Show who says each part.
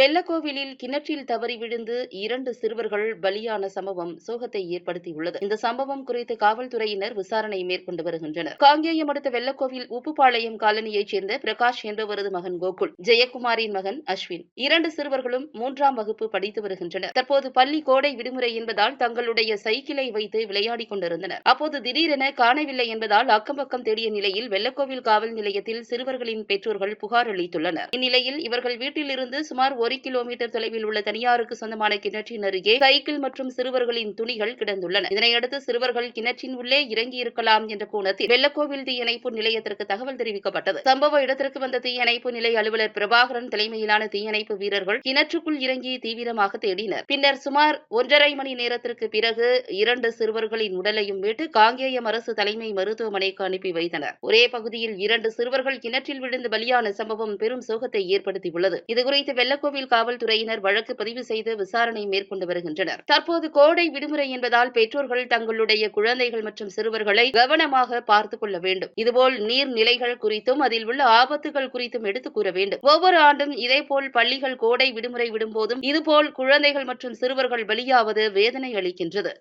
Speaker 1: வெள்ளக்கோவிலில் கிணற்றில் தவறி விழுந்து இரண்டு சிறுவர்கள் பலியான சம்பவம் சோகத்தை ஏற்படுத்தியுள்ளது. இந்த சம்பவம் குறித்து காவல்துறையினர் விசாரணை மேற்கொண்டு வருகின்றனர். காங்கேயம் அடுத்த வெள்ளக்கோவில் உப்புப்பாளையம் காலனியைச் சேர்ந்த பிரகாஷ் என்பவரது மகன் கோகுல் ஜெயக்குமாரின் மகன் அஸ்வின். இரண்டு சிறுவர்களும் மூன்றாம் வகுப்பு படித்து வருகின்றனர். தற்போது பள்ளி கோடை விடுமுறை என்பதால் தங்களுடைய சைக்கிளை வைத்து விளையாடிக் கொண்டிருந்தனர். அப்போது திடீரென காணவில்லை என்பதால் அக்கம்பக்கம் தேடிய நிலையில் வெள்ளக்கோவில் காவல் நிலையத்தில் சிறுவர்களின் பெற்றோர்கள் புகார் அளித்துள்ளனர். இந்நிலையில் இவர்கள் வீட்டிலிருந்து சுமார் ஒரு கிலோமீட்டர் தொலைவில் உள்ள தனியாருக்கு சொந்தமான கிணற்றின் அருகே சைக்கிள் மற்றும் சிறுவர்களின் துணிகள் கிடந்துள்ளன. இதனையடுத்து சிறுவர்கள் கிணற்றின் உள்ளே இறங்கி இருக்கலாம் என்ற கோணத்தில் வெள்ளக்கோவில் தீயணைப்பு நிலையத்திற்கு தகவல் தெரிவிக்கப்பட்டது. சம்பவ இடத்திற்கு வந்த தீயணைப்பு நிலைய அலுவலர் பிரபாகரன் தலைமையிலான தீயணைப்பு வீரர்கள் கிணற்றுக்குள் இறங்கி தீவிரமாக தேடினர். பின்னர் சுமார் ஒன்றரை மணி நேரத்திற்கு பிறகு இரண்டு சிறுவர்களின் உடலையும் மீட்டு காங்கேயம் அரசு தலைமை மருத்துவமனைக்கு அனுப்பி வைத்தனர். ஒரே பகுதியில் இரண்டு சிறுவர்கள் கிணற்றில் விழுந்து பலியான சம்பவம் பெரும் சோகத்தை ஏற்படுத்தியுள்ளது. இதுகுறித்து வெள்ளக்கோவில் காவல்துறையினர் வழக்கு பதிவு செய்து விசாரணை மேற்கொண்டு வருகின்றனர். தற்போது கோடை விடுமுறை என்பதால் பெற்றோர்கள் தங்களுடைய குழந்தைகள் மற்றும் சிறுவர்களை கவனமாக பார்த்துக் கொள்ள வேண்டும். இதுபோல் நீர்நிலைகள் குறித்தும் அதில் உள்ள ஆபத்துகள் குறித்தும் எடுத்துக் கூற வேண்டும். ஒவ்வொரு ஆண்டும் இதேபோல் பள்ளிகள் கோடை விடுமுறை விடும்போதும் இதுபோல் குழந்தைகள் மற்றும் சிறுவர்கள் பலியாவது வேதனை அளிக்கின்றது.